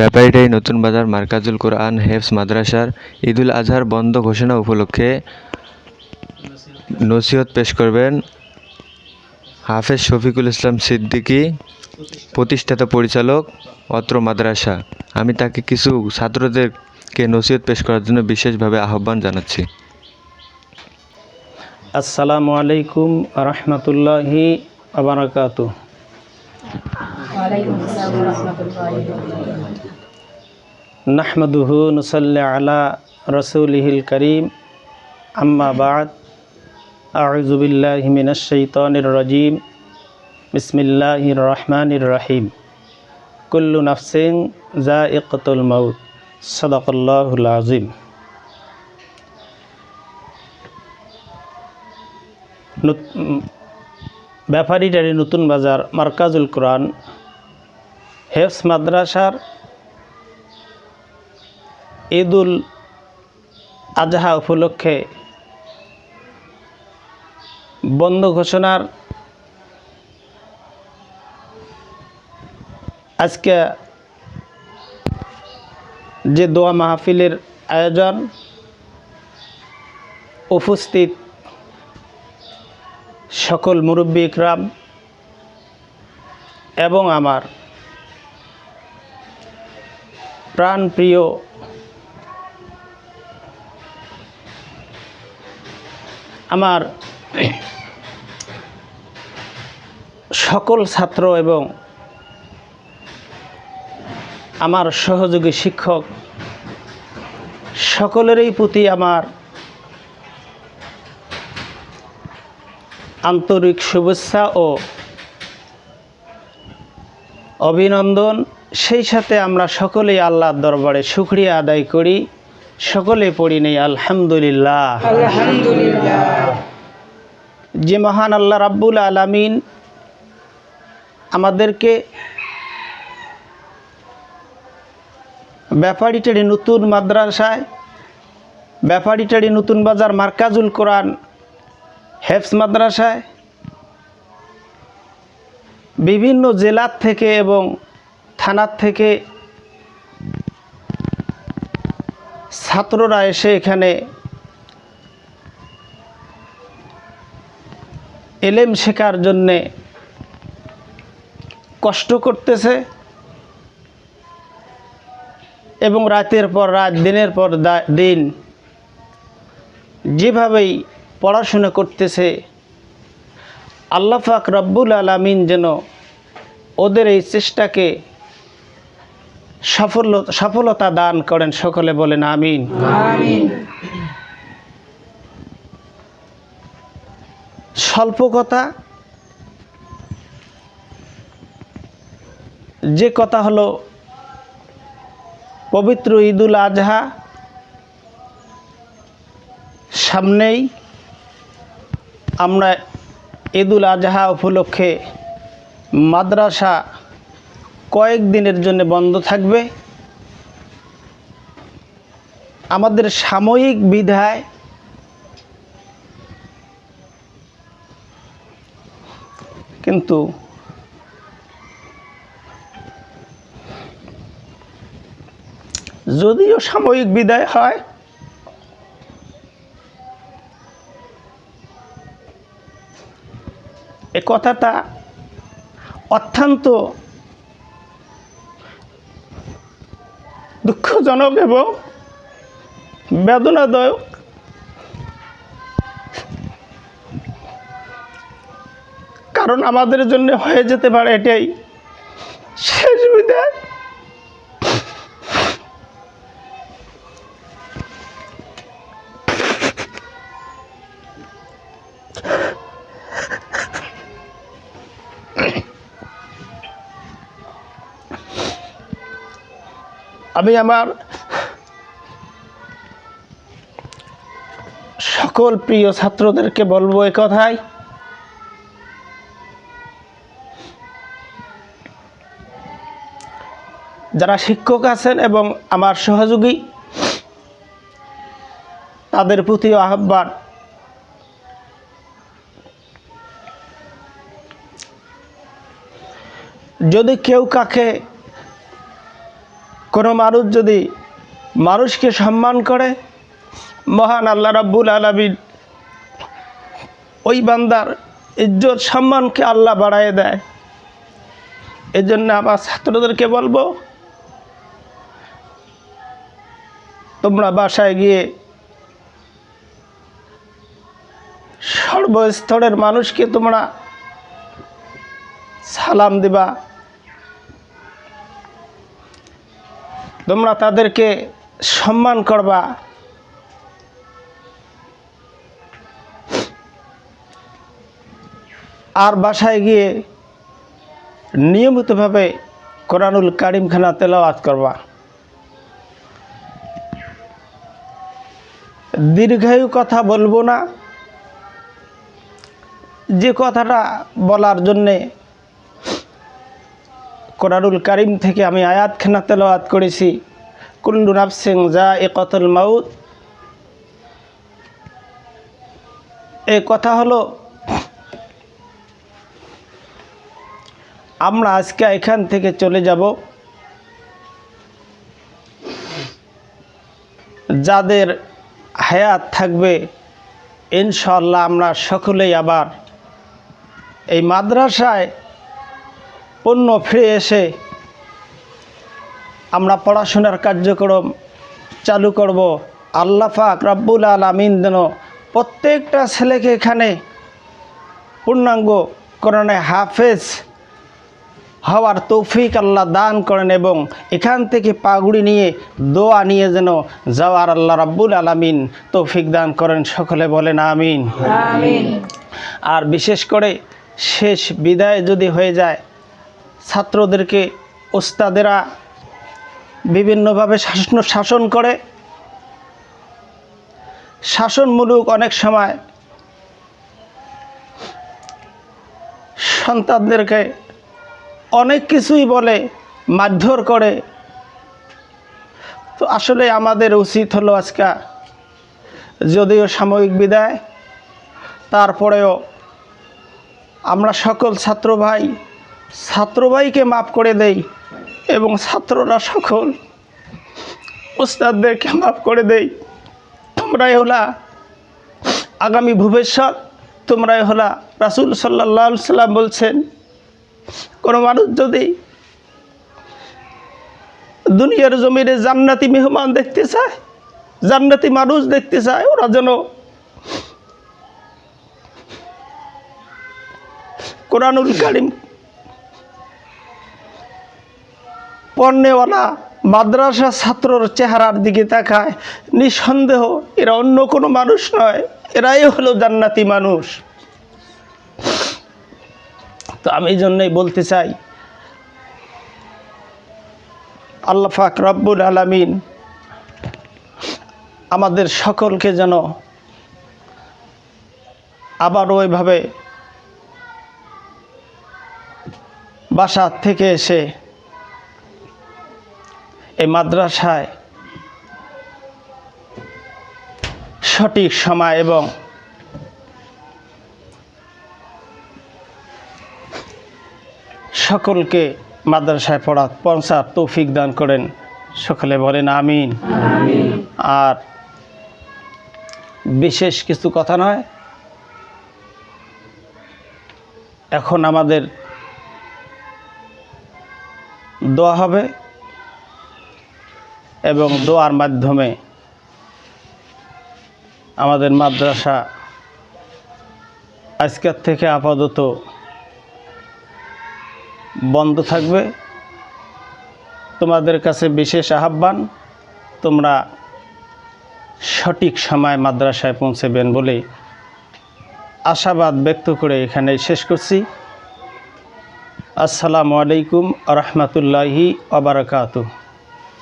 ব্যাপারীটাই নতুন বাজার মার্কাজুল কোরআন হেফস মাদ্রাসার ঈদুল আজহার বন্ধ ঘোষণা উপলক্ষে নসিহত পেশ করবেন হাফেজ শফিকুল ইসলাম সিদ্দিকী প্রতিষ্ঠাতা পরিচালক অত্র মাদ্রাসা। আমি তাকে কিছু ছাত্রদেরকে নসিহত পেশ করার জন্য বিশেষভাবে আহ্বান জানাচ্ছি। আসসালামু আলাইকুম রহমতুল্লাহি আবরকাত ওয়ালাইকুম আসসালাম রহমতুল্লাহি নাহমদুহু নসল্লি আলা রসুলহিল করিম। আম্মাবাদ বাদ। আউজুবিল্লাহি মিনাশ শাইতানির রাজিম। বিসমিল্লাহির রহমানির রহিম। কুল্লু নাফসিন জাইকাতুল মাউত। সাদাকাল্লাহুল উম, ব্যাপারীটারি নতুন বাজার মার্কাজুল কোরআন। হেফস মাদ্রাসার ঈদুল আজহা উপলক্ষে বন্ধ ঘোষণার আজকে যে দোয়া মাহফিলের আয়োজন উপস্থিত সকল মুরব্বী ইকরাম এবং আমার প্রাণপ্রিয় আমার সকল ছাত্র এবং আমার সহযোগী শিক্ষক সকলেরই প্রতি আমার আন্তরিক শুভেচ্ছা ও অভিনন্দন। সেই সাথে আমরা সকলেই আল্লাহর দরবারে শুক্রিয়া আদায় করি। সকলে পড়ি নেই, আলহামদুলিল্লাহ। যে মহান আল্লাহ রাব্বুল আলামিন আমাদেরকে ব্যাপারীটারি নতুন মাদ্রাসায়, ব্যাপারীটারি নতুন বাজার মার্কাজুল কোরআন হেফস মাদ্রাসায়, বিভিন্ন জেলার থেকে এবং থানার থেকে ছাত্ররা এসে এখানে এলেম শেখার জন্যে কষ্ট করতেছে এবং রাতের পর রাত, দিনের পর দিন যেভাবেই পড়াশোনা করতেছে, আল্লাহ পাক রব্বুল আলমিন যেন ওদের এই চেষ্টাকে সফল সফলতা দান করেন সকলে বলেন আমিন। স্বল্প কথা যে কথা হলো পবিত্র ঈদুল আজহা সামনেই আমরা ঈদুল আজহা উপলক্ষে মাদ্রাসা কয়েক দিনের জন্য বন্ধ থাকবে। আমাদের সাময়িক বিধায় কিন্তু যদিও সাময়িক বিদায় হয়, এ কথাটা অত্যন্ত দুঃখজনক এবং বেদনাদায়ক। কারণ আমাদের জন্য হয়ে যেতে পারে এটাই শেষ বিদায়। আমি আমার সকল প্রিয় ছাত্রদেরকে বলব এ কথাই। যারা শিক্ষক আছেন এবং আমার সহযোগী, তাদের প্রতিও আহ্বান। যদি কেউ কাকে কোনো মানুষ যদি মানুষকে সম্মান করে, মহান আল্লাহ রাব্বুল আলমিন ওই বান্দার ইজ্জত সম্মানকে আল্লাহ বাড়ায় দেয়। এই জন্য আমার ছাত্রদেরকে বলব, তোমরা বাসায় গিয়ে সর্বস্তরের মানুষকে তোমরা সালাম দিবা। তোমরা তাদেরকে সম্মান করবা। আর বাসায় গিয়ে নিয়মিতভাবে কোরআনুল কারিমখানা তেলাওয়াত করবা। দীর্ঘায়ু কথা বলব না। যে কথাটা বলার জন্যে কোরআনুল কারিম থেকে আমি আয়াত আয়াতখানা তেলাওয়াত করেছি। কুল্লু নাফসিং যা এ কতল মাউত। এ কথা হলো, আমরা আজকে এখান থেকে চলে যাব। যাদের হায়াত থাকবে ইনশাল্লাহ আমরা সকলেই আবার এই মাদ্রাসায় পণ্য ফিরে এসে আমরা পড়াশোনার কার্যক্রম চালু করব। আল্লাহ পাক রাব্বুল আলমিন যেন প্রত্যেকটা ছেলেকে এখানে পূর্ণাঙ্গ করণে হাফেজ হওয়ার তৌফিক আল্লাহ দান করেন এবং এখান থেকে পাগুড়ি নিয়ে দোয়া নিয়ে যেন যাওয়ার আল্লাহ রাব্বুল আলামিন তৌফিক দান করেন। সকলে বলেন আমিন। আর বিশেষ করে শেষ বিদায় যদি হয়ে যায় ছাত্রদেরকে ওস্তাদেরা বিভিন্নভাবে শাসন শাসন করে। শাসনমূলক অনেক সময় সন্তানদেরকে অনেক কিছুই বলে, মারধর করে। তো আসলে আমাদের উচিত হলো আজকে যদিও সাময়িক বিদায়, তারপরেও আমরা সকল ছাত্র ভাই ছাত্র ভাইকে মাফ করে দেই এবং ছাত্ররা সকল উস্তাদদেরকে মাফ করে দেই। তোমরাই হলা আগামী ভবিষ্যৎ তোমরাই হলা রাসুল সাল্লাহ সাল্লাম বলছেন, কোনো মানুষ যদি দুনিয়ার জমিনে জান্নাতি মেহমান দেখতে চায়, জান্নাতি মানুষ দেখতে চায়, ওরা যেন কোরআনুল কারিম পণ্যওয়ালা মাদ্রাসা ছাত্রর চেহারার দিকে তাকায়, নিঃসন্দেহ এরা অন্য কোনো মানুষ নয়, এরাই হলো জান্নাতি মানুষ। তো আমি এই জন্যই বলতে চাই, আল্লাহ ফাক রব্বুল আলমিন আমাদের সকলকে যেন আবার ওইভাবে বাসা থেকে এসে এই মাদ্রাসায় সঠিক সময় এবং সকলকে মাদ্রাসায় পড়া পৌঁছার তৌফিক দান করেন। সকলে বলেন আমিন। আর বিশেষ কিছু কথা নয়। এখন আমাদের দোয়া হবে। এবং দোয়ার মাধ্যমে আমাদের মাদ্রাসা আজকের থেকে আপাতত বন্ধ থাকবে। তোমাদের কাছে বিশেষ আহ্বান, তোমরা সঠিক সময় মাদ্রাসায় পৌঁছেবেন বলে আশাবাদ ব্যক্ত করে এখানে শেষ করছি। আসসালামু আলাইকুম রহমতুল্লাহি আবরকাত